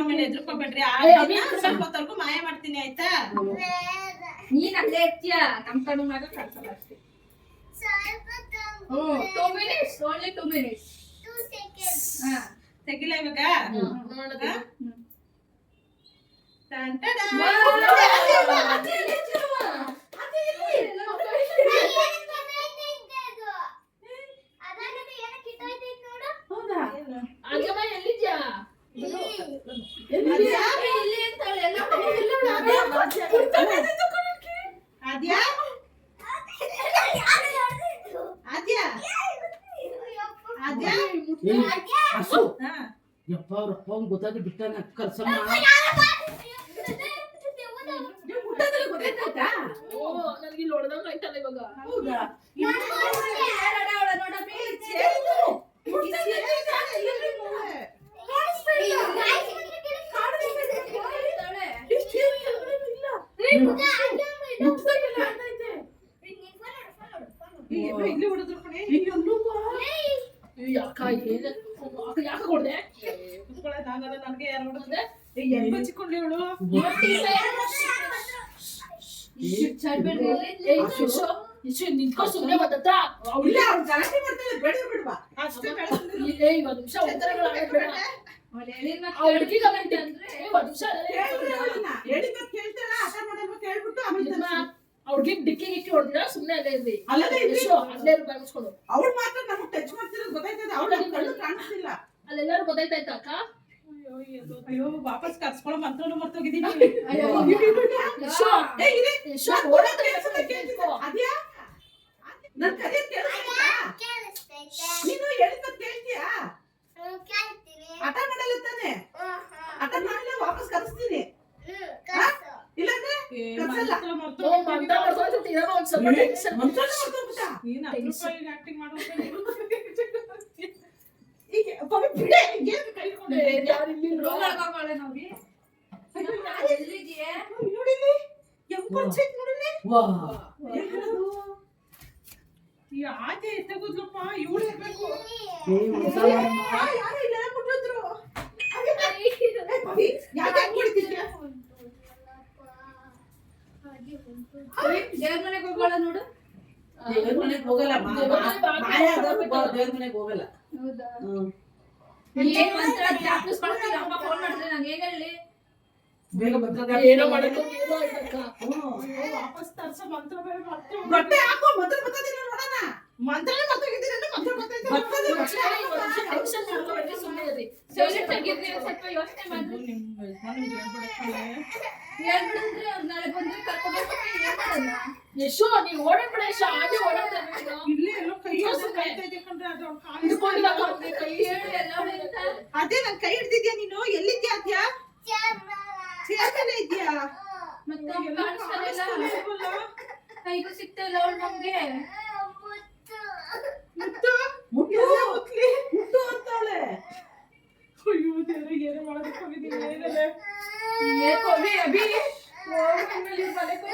ಆಮೇಲೆ ಎದ್ರುಕೋಬೇಡ್ರಿ. ಆ ಏ, ಅಭಿ, ದಿನ ಸ್ವಲ್ಪ ಹೊತ್ತವರೆಗೂ ಮಾಯ ಮಾಡ್ತೀನಿ ಆಯ್ತಾ? ನೀನ್ ಅಲ್ಲೇ ಇರ್ತೀಯ ನಮ್ ಕಣ್ಣು ಮಾತ್ರ ಕಳ್ಸಲ್ಲ ಅಷ್ಟೇ. ಹ್ಮ್ two minutes only two minutes ಹಾ. ತೆಗಿಲ ಇವಾಗ? ನೋಡೋದು ಟನ್ ಟಡಾ. ಹೌದಾ ಏನು? ಅಜ್ಜಮ್ಮ ಎಲ್ಲಿದ್ಯಾ ಆದ್ಯಾ? ಇಲ್ಲಿ ಅಂತಾಳೆ ಎಲ್ಲ ಆದ್ಯಾ ಆದ್ಯಾ ಆದ್ಯಾ ಏನ್ ಹಾ. ಯಪ್ಪ ಅವ್ರ ಅಪ್ಪ ಅವ್ನ್ ಗೊತ್ತಾದ್ರೆ ಬಿಟ್ಟಾನ ಕರ್ಸಮ್ಮ. ಇಲ್ಲಿ ಏನು ಇಲ್ಲಿ. ಹೊಡೆದ್ರು ಯಾಕ ಏನ ಅಕ್ಕ ಯಾಕೆ ಕೊಡ್ದೆ? ಕುತ್ಕೊಳ್ಳೋದಾಗಲ್ಲ ನನಗೆ ಯಾರು ನೋಡಿದ್ರೆ ಎಲ್ಲಿ ಹಚ್ಚಿಕೊಂಡ್ಲಿ ಇವಳು? ನಿಂತ್ಕೊ ಸುಮ್ಮನೆ ಬಂದತ್ತ? ಇಲ್ಲ ಅವ್ನ್ ಗಲಾಟೆ ಮಾಡ್ತಾಳೆ ಬೇಡ ಬಿಡ್ವಾ ಅಷ್ಟೇ. ಇಲ್ಲೇ ನಿಮಿಷ ಕೇಳ್ತಾಳ? ಆಟ ಮಾಡಲ್ವ? ಕೇಳ್ಬಿಟ್ಟು ಆಮೇಲೆ ಅವ್ರಿಗೆ ಡಿಕ್ಕಿ ಗಿಕ್ಕಿ ಹೊಡೆದಿರ ಸುಮ್ಮನೆ ಅಲ್ಲೇ ಇರ್ರಿ. ಅಲ್ಲದೆ ಶೋ ಅಲ್ಲೇ ಬಾಗಿಸ್ಕೊಂಡು ಅವ್ರು ಮಾತ್ರ ನಮಗ್ ಟಚ್ ಮಾಡ್ತಿರೋದು ಗೊತ್ತಾಯ್ತದೆ. ಅವ್ರು ಕಣ್ಣು ಕಾಣಿಸ್ತಿಲ್ಲ. ಅಲ್ಲೆಲ್ಲರೂ ಗೊತ್ತಾಯ್ತಾಯ್ತಾ ಅಕ್ಕ? ಅಯ್ಯೋ, ಅಯ್ಯೋ ವಾಪಸ್ ಕರ್ಸ್ಕೊಳ್ಳೋ ಮಂತ್ರನು ಮರ್ತೋಗಿದ್ದೀನಿ. ಯಶೋ ಏ, ಇದೆ. ಯಶೋ ನಾನ್ ಓಡೋದ್ ಕೂಡ ಕೇಳ್ಸಲ್ಲ, ಕೇಳ್ತಿದ್ದೆ. ಅದ್ಯಾ? ನನ್ ಕರೆಯೋದ್? ನೀನು ಹೇಳಿದ್ದು ಕೇಳ್ತೀಯಾ? ಹಠ ಮಾಡಲ್ಲ ತಾನೆ? ಆಟ ಮಾಡಿದ್ರೆ ವಾಪಸ್ ಕರೆಸ್ತೀನಿ. ಇಲ್ಲಾಂದ್ರೆ ಏ, ಕರ್ಸಲ್ಲ. ಮಂತ್ರ ಓ, ಮರ್ತೋಗ್ಬಿಟ್ಟಿದ್ದೀನಿ. ಮಂತ್ರ ಮಾಡ್ಕೊಂಡ್ ಇರೋದು ಒಂದ್ ಸ್ವಲ್ಪ ಟೆನ್ಷನ್ ಮಂತ್ರನೇ ಮರ್ತೋಗ್ಬಿಟ್ಟ. ನೀನ್ ಹತ್ತು ರೂಪಾಯಿಗೆ acting ಮಾಡೋಕೆ ಈಗ ಪವಿ ಬಿಡೆ, ಏನ್ ಕೈ ಕೊಡು? ಯಾರು ಇಲ್ಲಿ ಇಲ್ವಾ? ಅಯ್ಯೋ, ಯಾರ್ ಎಲ್ಲಿದ್ಯೆ? ಅಯ್ಯೋ, ನೋಡಿಲ್ಲಿ. ಹೆಂಗ್ ಪರಿಚಯ ನೋಡಿಲ್ಲಿ? ಯಾರದು? ಈ ಆಚೆ ಎತ್ತಗೋದ್ಲಪ್ಪ ಇವಳು ಇರ್ಬೇಕು ಆ, ಯಾರೋ ಇಲ್ಲ ಬಿಟ್ಟೋದ್ರು. ಅದೇ, ಏ, ಪವಿ, ಯಾಕೆ ಹಂಗ್ ಹೊಡಿತಿದ್ಯಾ? ಹೋಗೋಣ ನೋಡು. ದೇವ್ರ ಮಂತ್ರ ಹೋಗಲ್ಲ ಮಂತ್ರ ಮಂತ್ರ ಮಂತ್ರ ಮಂತ್ರ ಮಂತ್ರ ಮಾಯ ಆದವ್ರು ಮಂತ್ರ ದೇವ್ರ ಮಂತ್ರ ಹೋಗಲ್ಲ. ಹೌದಾ? ಮಂತ್ರ ಏನ್ ಮಂತ್ರ ಪ್ರಾಕ್ಟೀಸ್ ಮಾಡ್ತೀರಾ ಅಮ್ಮ ಫೋನ್ ಮಾಡಿದ್ರೆ ನಂಗೆ ಹೇಗ್ ಹೇಳಿ? ಬೇಗ ಭದ್ರ ಏನೋ ಮಾಡಕ್ಕೆ ಏನೋ ವಾಪಸ್ ತರ್ಸೋ ಮಂತ್ರ ಬೇರೆ ಮತ್ತೆ ಬಟ್ಟೆ ಹಾಕೋ ಮೊದಲು ಬರ್ತದೆ ನೋಡೋಣ. ಮಂತ್ರನೇ ಅಂದ್ರೆ ಮಂತ್ರ ಬರ್ತೈತೆ. ಬರ್ತದೆ ಒಂದ್ ನಿಮಿಷ, ಒಂದ್ ನಿಮಿಷ ಟೆನ್ಷನ್ ಮಾಡ್ಕೊಬೇಡಿ ಸುಮ್ಮನೆ ಇರಿ ಸೈಲೆಂಟ್ ಆಗಿರ್ರಿ ಒಂದ್ ಸ್ವಲ್ಪ ಯೋಚನೆ ಅದು ಮಾಡಿ ನಿಮ್ ಯಜಮಾನ್ರಿಗೆ ಹೇಳ್ಬೇಡ ಕಣೆ. ಹೇಳ್ಬಿಡಿದ್ರೆ ಅವ್ರು ನಾಳೆ ಬಂದ್ರೆ ಕರ್ಕೊಂಡು ಹೋಗ್ತಾರೆ, ಏನ್ ಮಾಡೋಣ? ಯಶೋ ನೀನ್ ಓಡಾಡ್ಬೇಡ ಯಶೋ ಆಚೆ ಓಡಾಡ್ತಾರೆ ನೀನು. ಇಲ್ಲೇ ಎಲ್ಲೋ ಕೈ ಇದು ಹಿಡ್ದು ಸುಮ್ನೆ. ಕಾಯ್ತಾ ಇದೆ ಕಣ್ರೆ, ಅದು ಅವ್ಳ್ ಕಾಲ್ ಹಿಡ್ಕೊಂಡಿಲ್ಲ ಹಿಡ್ಕೊಂಡು ಕಣ್ರೀ, ಕೈ ಹೇಳಿ ಎಲ್ಲ ಹೊಡೆಯುತ್ತೆ. ಅದೇ ನನ್ ಕೈ ಹಿಡ್ದಿದ್ಯಾ ನೀನು ಎಲ್ಲಿದ್ಯಾ ಅದ್ಯಾ ಚೇರ್ ಮೇಲೆ ಇದ್ಯಾ ಮತ್ತೆ ಅವ್ನು ಕಾಣಿಸ್ತಾನೆ ಇಲ್ಲ. ಕಾಣಿಸ್ತಾನೆ ಇಲ್ವಲ್ಲ? ಕೈಗೂ ಸಿಗ್ತಾ ಇಲ್ಲ ಅವ್ಳು ನಮ್ಗೆ ಮುತ್ತು ಮುಟ್ಟು ಎಲ್ಲ ಮುಟ್ಲಿ. ಮುಟ್ಟು ಅಂತವಳೆ ಅಯ್ಯೋ ದೇವ್ರೆ, ಏನು ಮಾಡೋದಕ್ಕೆ ಹೋಗಿದ್ದೀನಿ ಏನಿಲ್ಲ. ಏ ಕೊಡಿ ಅಭಿ ಹೋಗ್ ಆಮೇಲೆ ಇವ್ರ್ ಮನೆಗ್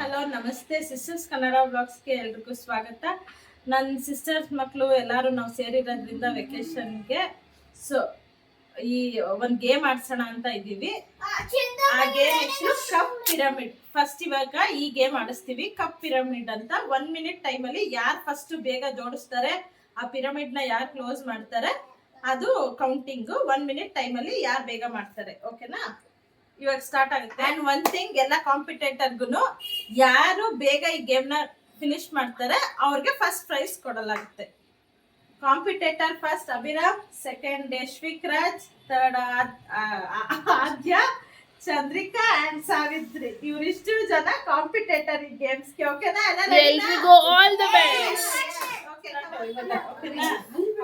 ಹಲೋ ನಮಸ್ತೆ. ಸಿಸ್ಟರ್ಸ್ ಕನ್ನಡ ಬ್ಲಾಗ್ಸ್ಗೆ ಎಲ್ರಿಗೂ ಸ್ವಾಗತ. ನನ್ನ ಸಿಸ್ಟರ್ಸ್ ಮಕ್ಕಳು ಎಲ್ಲರೂ ನಾವು ಸೇರಿರೋದ್ರಿಂದ ವೆಕೇಶನ್ಗೆ ಸೊ ಈ ಒಂದು ಗೇಮ್ ಆಡ್ಸೋಣ ಅಂತ ಇದ್ದೀವಿ. ಆ ಗೇಮ್ ಹೆಸರು ಕಪ್ ಪಿರಮಿಡ್ ಫಸ್ಟ್ ಇವಾಗ ಈ ಗೇಮ್ ಆಡಿಸ್ತೀವಿ. ಕಪ್ ಪಿರಮಿಡ್ ಅಂತ ಒನ್ ಮಿನಿಟ್ ಟೈಮಲ್ಲಿ ಯಾರು ಫಸ್ಟ್ ಬೇಗ ಜೋಡಿಸ್ತಾರೆ? ಆ ಪಿರಮಿಡ್ನ ಯಾರು ಕ್ಲೋಸ್ ಮಾಡ್ತಾರೆ ಅದು ಕೌಂಟಿಂಗು ಒನ್ ಮಿನಿಟ್ ಟೈಮಲ್ಲಿ ಯಾರು ಬೇಗ ಮಾಡ್ತಾರೆ ಓಕೆನಾ ಇವಾಗ ಸ್ಟಾರ್ಟ್ ಆಗುತ್ತೆ. ಅಂಡ್ ಒನ್ ಥಿಂಗ್ ಎಲ್ಲ ಕಾಂಪಿಟೇಟರ್ಗು ಯಾರು ಬೇಗ ಈ ಗೇಮ್ನ ಫಿನಿಶ್ ಮಾಡ್ತಾರೆ ಅವ್ರಿಗೆ first prize ಕೊಡಲಾಗುತ್ತೆ. Competitor first Abhiram second Yashvik Raj third Aadya Chandrika and Savitri. ಇವರಿಷ್ಟು ಜನ ಕಾಂಪಿಟೇಟರ್ ಈ ಗೇಮ್ಸ್ಗೆ ಓಕೆನಾ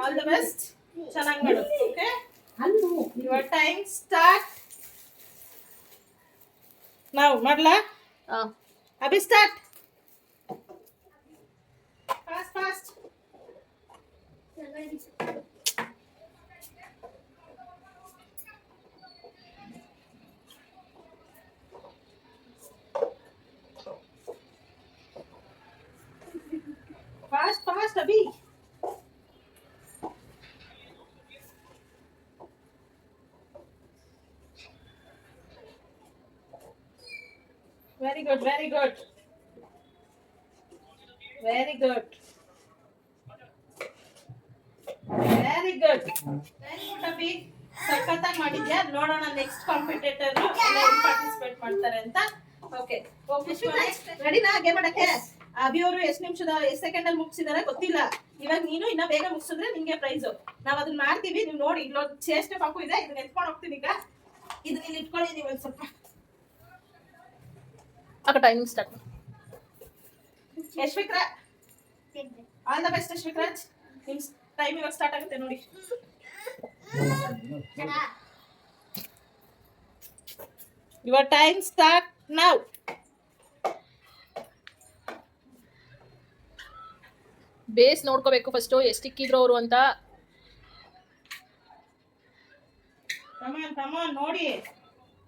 ಆಲ್ ದ ಬೆಸ್ಟ್ ಚೆನ್ನಾಗಿ ಮಾಡು ಓಕೆ ಯುವರ್ ಟೈಮ್ ಸ್ಟಾರ್ಟ್ ನಾವು ಮಾಡ್ಲಾ Abhi start fast fast fast Abhi very good very good very good very good very good Abhi ಸಖತ್ತಾಗಿ ಮಾಡಿದ್ಯಾ? ನೋಡೋಣ ನೆಕ್ಸ್ಟ್ ಕಾಂಪಿಟೇಟರ್ ಪಾರ್ಟಿಸಿಪೇಟ್ ಮಾಡ್ತಾರೆ ಅಂತ. ಓಕೆ ರೆಡಿನಾ ಗೇಮ್ ಮಾಡಕ್ಕೆ. ಅಭಿ ಅವರು ಎಷ್ಟು ನಿಮಿಷದ ಎಷ್ಟು ಸೆಕೆಂಡ್ ಅಲ್ಲಿ ಮುಗಿಸಿದಾರೆ ಗೊತ್ತಿಲ್ಲ. ಇವಾಗ ನೀನು ಇನ್ನ ಬೇಗ ಮುಗಿಸಿದ್ರೆ ನಿಂಗೆ ಪ್ರೈಸ್ ನಾವ್ ಅದನ್ನ ಮಾಡ್ತೀವಿ. ನೀವು ನೋಡಿ ಇಲ್ಲೊಂದು ಚೇಷ್ಟೆ ಪಾಕು ಇದೆ. ಇದನ್ನ ಎತ್ಕೊಂಡು ಹೋಗ್ತೀನಿ ಈಗ. ಇದನ್ನ ಇಲ್ಲಿ ಇಟ್ಕೊಳ್ಳಿ ನೀವು ಒಂದ್ ಸ್ವಲ್ಪ. ಅಕ್ಕ ಟೈಮಿಂಗ್ ಸ್ಟಾರ್ಟ್ ಯಶ್ವಿಕ್ರ ಆಲ್ ದ ಬೆಸ್ಟ್ ಯಶ್ವಿಕ್ರಾಜ್. ನಿಮ್ ಟೈಮ್ ಇವಾಗ ಸ್ಟಾರ್ಟ್ ಆಗುತ್ತೆ ನೋಡಿ. Your time start now base ನೋಡ್ಕೋಬೇಕು ಫಸ್ಟು ಎಷ್ಟು ಇಕ್ಕಿದ್ರು ಅವರು ಅಂತ. ಕಮಾನ್ ಕಮಾನ್ ನೋಡಿ.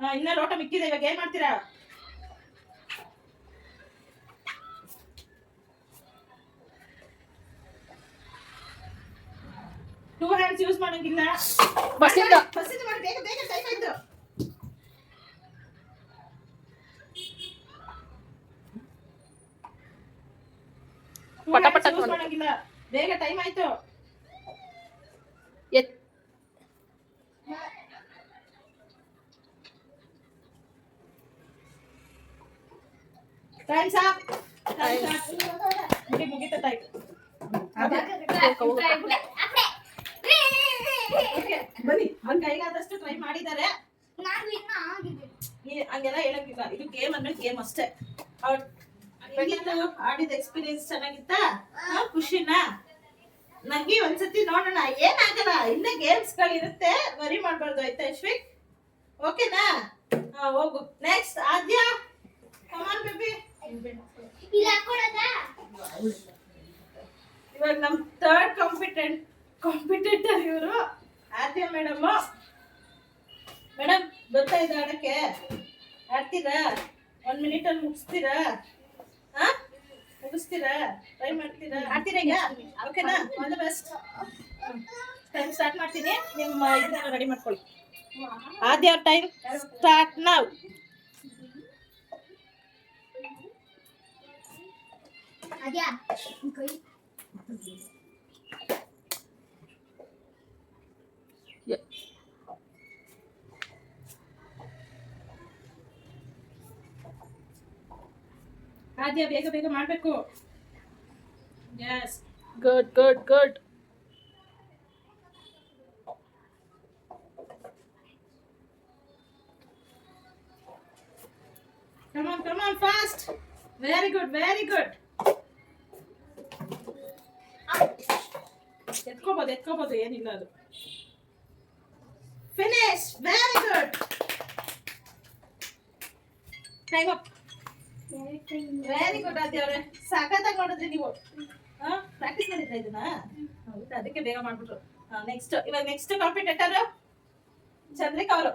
ಹಾ ಇನ್ನ ಲೋಟ ಮಿಕ್ಕಿದೆ ಇವಾಗ ಏನ್ ಮಾಡ್ತೀರಾ? ಯೂಸ್ ಮಾಡಂಗಿಲ್ಲ ಬಸ್ಸಿಂದ ಬಸ್ಸಿಂದ ಮಾಡಿ ಬೇಗ ಬೇಗ ಟೈಮ್ ಆಯ್ತು. Two ಪಟ hands ಪಟ use ಮಾಡ್ಬೇಕು. ಮಾಡಂಗಿಲ್ಲ ಬೇಗ ಟೈಮ್ ಆಯ್ತು. ಎತ್ ಟೈಮ್ ಸಾಕ್ ಟೈಮ್ ಸಾಕ್ ಮುಗಿ ಮುಗಿತ ಟೈಮ್ ಬನ್ನಿ ಅವ್ನ ಕೈಗಾದಷ್ಟು ಟ್ರೈ ಮಾಡಿದ್ದಾರೆ ಈ- ಹಂಗೆಲ್ಲ ಹೇಳಕ್ಕಿಲ್ಲ ಇದು ಗೇಮ್ ಅಂದ್ರೆ ಗೇಮ್ ಅಷ್ಟೇ. ಅವ್ರ ಆಡಿದ ಎಕ್ಸ್ಪೀರಿಯನ್ಸ್ ಚೆನ್ನಾಗಿತ್ತಾ? ಖುಷಿನಾ? ನಂಗೆ ಒಂದ್ಸತಿ ನೋಡೋಣ. ಏನಾಗಲ್ಲ? ಇನ್ನ ಗೇಮ್ಸ್ ಗಳಿರುತ್ತೆ. ವರಿ ಮಾಡ್ಬಾರ್ದು ಆಯ್ತಾ ಯಶ್ವಿಕ್ ಓಕೆನಾ ಹೋಗು. ನೆಕ್ಸ್ಟ್ ಆದ್ಯ? ಕಮಾನ್ ಬೇಬಿ ಇವಾಗ ನಮ್ ಥರ್ಡ್ ಕಾಂಪಿಟೆಂಟ್ ಕಾಂಪಿಟೇಟರ್ ಇವರು ಆದ್ಯ ಮೇಡಮ್ ಮೇಡಮ್ ಗೊತ್ತಾ ಇದು ಆಡಕ್ಕೆ ಆಡ್ತೀರಾ ಒಂದ್ ಮಿನಿಟ್ ಅಲ್ಲಿ ಮುಗಿಸ್ತೀರಾ ಹಾ ಮುಗಿಸ್ತೀರಾ ಟ್ರೈ ಮಾಡ್ತೀರಾ ಆಡ್ತೀರಾ ಈಗ ಓಕೆನಾ all the best time start ಮಾಡ್ತೀನಿ. ನಿಮ್ಮ ಇದನ್ನ ರೆಡಿ ಮಾಡ್ಕೊಳ್ಳಿ. ಆದ್ಯ ಟೈಮ್ ಸ್ಟಾರ್ಟ್ ನಾವ್ Aadya ಬೇಗ ಬೇಗ ಮಾಡ್ಬೇಕು yes good good good Come on, come on, fast. Very good, very good. ಎತ್ಕೋಬೋದು ಎತ್ಕೋಬೋದು ಏನಿಲ್ಲ ಅದು Finish very good time up very good Aadya ಅವ್ರೆ. ಸಾಕತ್ತಾಗಿ ಮಾಡಿದ್ರಿ ನೀವು. ಪ್ರಾಕ್ಟೀಸ್ ಮಾಡಿದ್ರೆ ಇದನ್ನ? ಹೌದಾ? ಅದಕ್ಕೆ ಬೇಗ ಮಾಡ್ಬಿಟ್ರು. ನೆಕ್ಸ್ಟ್ ಇವಾಗ ನೆಕ್ಸ್ಟ್ ಕಾಂಪಿಟೇಟರ್ ಚಂದ್ರಿಕಾ ಅವರು.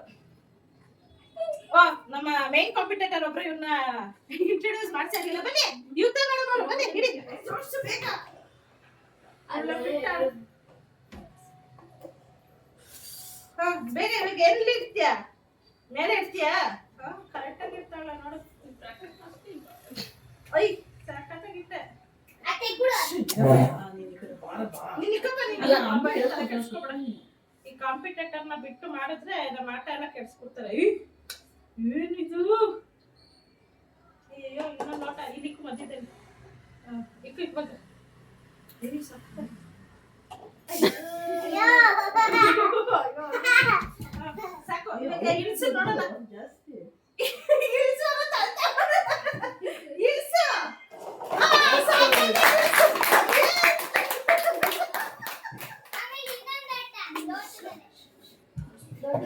ನಮ್ಮ ಮೇನ್ ಕಾಂಪಿಟೇಟರ್ ಒಬ್ರು ಇವ್ರನ್ನ ಇಂಟ್ರೊಡ್ಯೂಸ್ ಮಾಡ್ಸಾಗಿಲ್ಲ ಬನ್ನಿ. ಯುದ್ಧ ಮೇಡಮ್ ಅವರು ಬನ್ನಿ ಹಿಡಿ. ತೋರ್ಸು ಬೇಗ ಬೇಗ ಎಲ್ಲಿ ಇರ್ತೀಯ? ಮೇಲೆ ಇರ್ತೀಯಾ? ಕರೆಕ್ಟಾಗಿ ಇರ್ತಾಳ ನೋಡು. ಐ. ಹೇಳ್ತಾರೆ ಈ ಕಾಂಪಿಟೇಟರ್ನ ಬಿಟ್ಟು ಮಾಡಿದ್ರೆ ನಮ್ಮ ಆಟ ಎಲ್ಲ ಕೆಡ್ಸ್ಕೊಡ್ತಾರೆ. ಈ, ಏನಿದು? ಅಯ್ಯೋ ಇನ್ನೊಂದು ಮಾಟ. ಇದಕ್ಕೂ ಮಧ್ಯದಲ್ಲಿ. ಹಾ, ಇಕ್ಕು ಇಕ್ ಬಂದು ಏನಿ ಸತ್ತ. ಅಯ್ಯೋ. ಹಾ, ಸಾಕು ಇವಾಗ ಇಳಿಸು ನೋಡೋಣ ಜಾಸ್ತಿ ಇಳಿಸು ಅನ್ನೋ ತಂದೆ ಮಾಡೋಣ. ಇಳಿಸು. ಆ, ಸಾಕು, ಇಳಿಸು.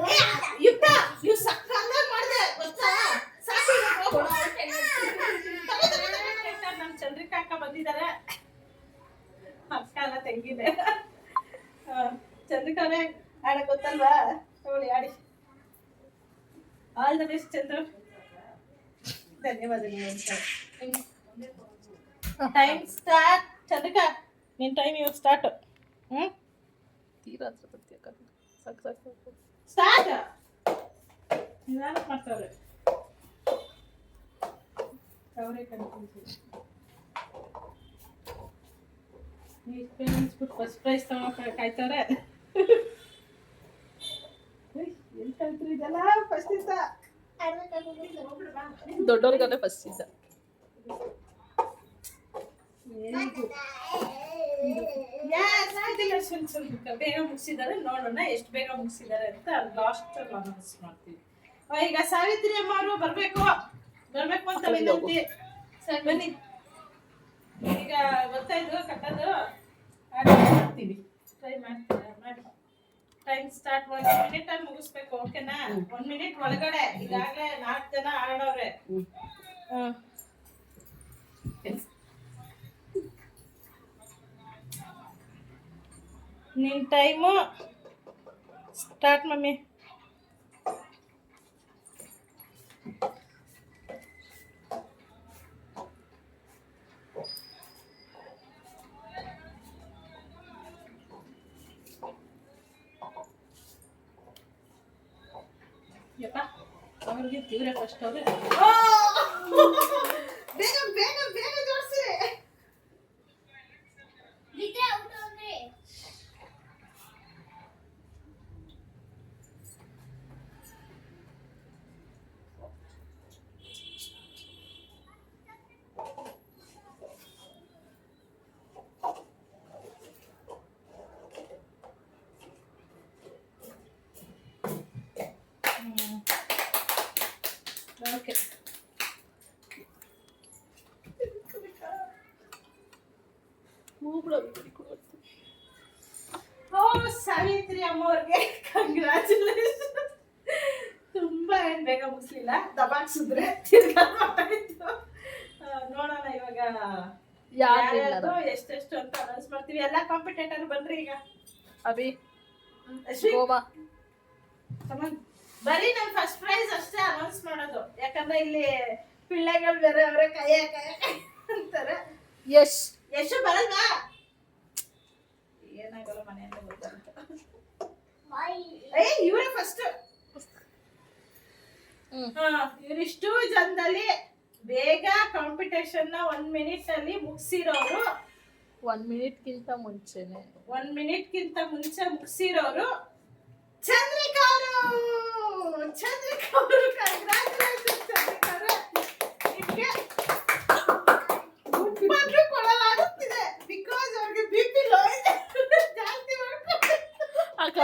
ಏ, ಯುಕ್ತ ಇವ್ ಸಕ್ಕತ್ತಾಗಿ ಮಾಡ್ದೆ ಗೊತ್ತಾ ಸಾಕು ಇವಾಗ ಚಂದ್ರಿಕಾ ಅಕ್ಕ ಬಂದಿದ್ದಾರೆ ಅಕ್ಕ ಅಲ್ಲ ತೆಂಗಿದೆ ಚಂದ್ರಿಕಾ ಅವರೇ ಆಡಕ್ ಗೊತ್ತಲ್ವಾ ತಗೊಳ್ಳಿ ಆಡಿ ಆಲ್ ದ ಬೆಸ್ಟ್ ಚಂದ್ರು ಧನ್ಯವಾದಗಳು ಟೈಮ್ ಸ್ಟಾರ್ಟ್ ಚಂದ್ರಿಕಾ ನಿನ್ ಟೈಮ್ ಇವಾಗ ಸ್ಟಾರ್ಟ್ ಹ್ಮ್ ತೀರಾ ಹತ್ರ ಬರ್ತೀಯ ಕಣೆ. ಸಾಕು ಸಾಕು ಸಾಕು ಸ್ಟಾರ್ಟ್ ನಿಧಾನ ಮಾಡ್ತಾವ್ರೆ ಅವರೇ ಕನ್ಫ್ಯೂಸ್ ಈ ಪೇರೆಂಟ್ಸ್ ಬಿಟ್ಟು ಫಸ್ಟ್ ಇದ್ದ ಬೇಗ ಮುಗಿಸಿದ್ದಾರೆ ನೋಡೋಣ ಎಷ್ಟು ಬೇಗ ಮುಗಿಸಿದ್ದಾರೆ ಅಂತ ಲಾಸ್ಟ್ ಅನೌನ್ಸ್ ಮಾಡ್ತೀವಿ ಈಗ ಸಾವಿತ್ರಿ ಅಮ್ಮ ಅವರು ಬರ್ಬೇಕು ಬರ್ಬೇಕು ಅಂತ ವಿನಂತಿ ಸರ್ ಈಗ ಗೊತ್ತಾಯ್ತು ಕಟ್ಟೋದು ಮಾಡ್ತೀವಿ ಟ್ರೈ ಮಾಡ್ತೀವಿ ಮಾಡಿ ಟೈಮ್ ಸ್ಟಾರ್ಟ್ ಒಂದು ಮಿನಿಟ್ ಅಲ್ಲಿ ಮುಗಿಸ್ಬೇಕು ಓಕೆನಾ ಒಂದ್ ಮಿನಿಟ್ ಒಳಗಡೆ. ಈಗಾಗಲೇ ನಾಲ್ಕು ಜನ ಆಡೋರೆ ನಿನ್ ಟೈಮು ಸ್ಟಾರ್ಟ್ ಮಮ್ಮಿ. ಯಪ್ಪ ಅವ್ರಿಗೆ ತೀವ್ರ ಫಸ್ಟ್ ಅವ್ರೆ ಬೇಗ ಬೇಗ ಬೇಗ ಜೋಡಿಸ್ರಿ ಓಕೆ ಓ ಸಾವಿತ್ರಿ ಅಮ್ಮವ್ರಿಗೆ ಕಂಗ್ರ್ಯಾಚುಲೇಷನ್ ತುಂಬಾ ಏನ್ ಬೇಗ ಮುಗಿಸ್ಲಿಲ್ಲ ದಬಾಕ್ಸಿದ್ರೆ ತಿರ್ಗಾ ಮಾತಾಡಿದ್ದು ಆ, ನೋಡೋಣ ಇವಾಗ ಯಾರು ಯಾರ್ಯಾರ್ದು ಎಷ್ಟೆಷ್ಟು ಅಂತ ಅನೌನ್ಸ್ ಮಾಡ್ತೀವಿ. ಎಲ್ಲಾ ಕಾಂಪಿಟೇಟರ್ ಬನ್ರಿ ಈಗ. ಅಭಿ ಅಶ್ವಿನ್. ಗೋವಾ. Come on. ಬರೀ ನಾನು ಫಸ್ಟ್ ಪ್ರೈಸ್ ಅಷ್ಟೇ ಅನೌನ್ಸ್ ಮಾಡೋದು. ಯಾಕಂದ್ರೆ ಇಲ್ಲಿ ಪಿಳ್ಳೆಗಳು ಬೇರೆ ಅವರೇ ಕೈಯ ಕೈಯ ಅಂತಾರೆ. ಯಶ್ ಎಷ್ಟು ಬರಲ್ವಾ? ಏನಾಗಲ್ಲ ಮನೆಯಿಂದ ಗೊತ್ತಂತ ಏ ಇವರೇ ಫಸ್ಟ್. ಇವರಿಷ್ಟು ಜನದಲ್ಲಿ ಬೇಗ ಕಾಂಪಿಟೇಷನ್ನ ಒಂದ್ ಮಿನಿಟ್ ಅಲ್ಲಿ ಮುಗಿಸಿರೋರು. ಒನ್ ಮಿನಿಟ್ಗಿಂತ ಮುಂಚೆನೆ. ಒಂದ್ ಮಿನಿಟ್ ಗಿಂತ ಮುಂಚೆ ಮುಗಿಸಿರೋರು. ಚಂದ್ರಿಕಾ ಅವರು! ಚಂದ್ರಿಕಾ ಅವರು ಕಂಗ್ರಾಚುಲೇಷನ್ ಚಂದ್ರಿಕಾ ಅವರೇ ನಿಮ್ಗೆ ಗುಡ್ಬಂದ್ರು ಕೊಡಲಾಗುತ್ತಿದೆ ಬಿಕಾಸ್ ಅವ್ರಿಗೆ ಬಿ ಪಿ ಲೋ ಇದೆ ಜಾಸ್ತಿ ಮಾಡ್ಕೊಂಡು ಅಕ್ಕ